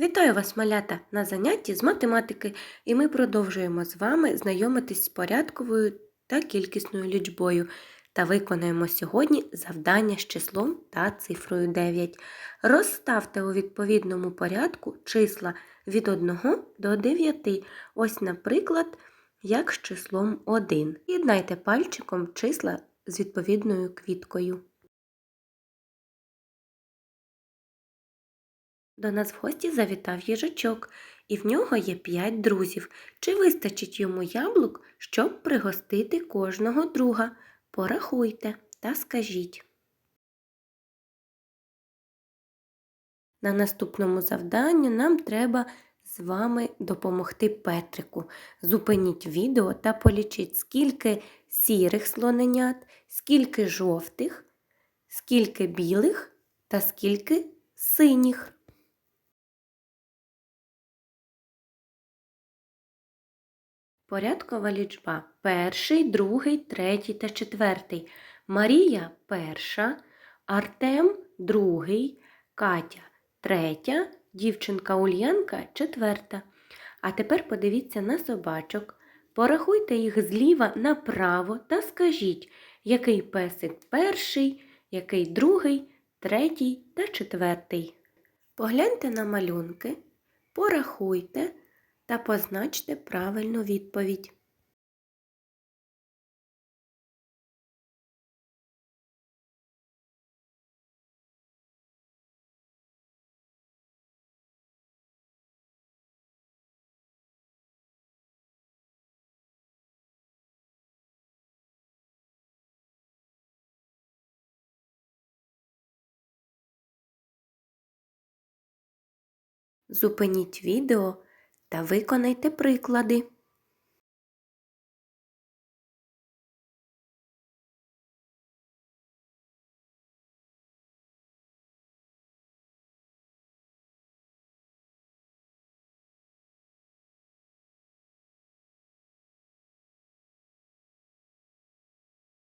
Вітаю вас, малята, на занятті з математики, і ми продовжуємо з вами знайомитись з порядковою та кількісною лічбою та виконаємо сьогодні завдання з числом та цифрою 9. Розставте у відповідному порядку числа від 1 до 9. Ось, наприклад, як з числом 1. Єднайте пальчиком числа з відповідною квіткою. До нас в гості завітав їжачок, і в нього є п'ять друзів. Чи вистачить йому яблук, щоб пригостити кожного друга? Порахуйте та скажіть. На наступному завданні нам треба з вами допомогти Петрику. Зупиніть відео та полічіть, скільки сірих слоненят, скільки жовтих, скільки білих та скільки синіх. Порядкова лічба перший, другий, третій та четвертий. Марія перша, Артем другий, Катя третя, дівчинка Ульянка четверта. А тепер подивіться на собачок. Порахуйте їх зліва направо та скажіть, який песик перший, який другий, третій та четвертий. Погляньте на малюнки, порахуйте та позначте правильну відповідь. Зупиніть відео та виконайте приклади.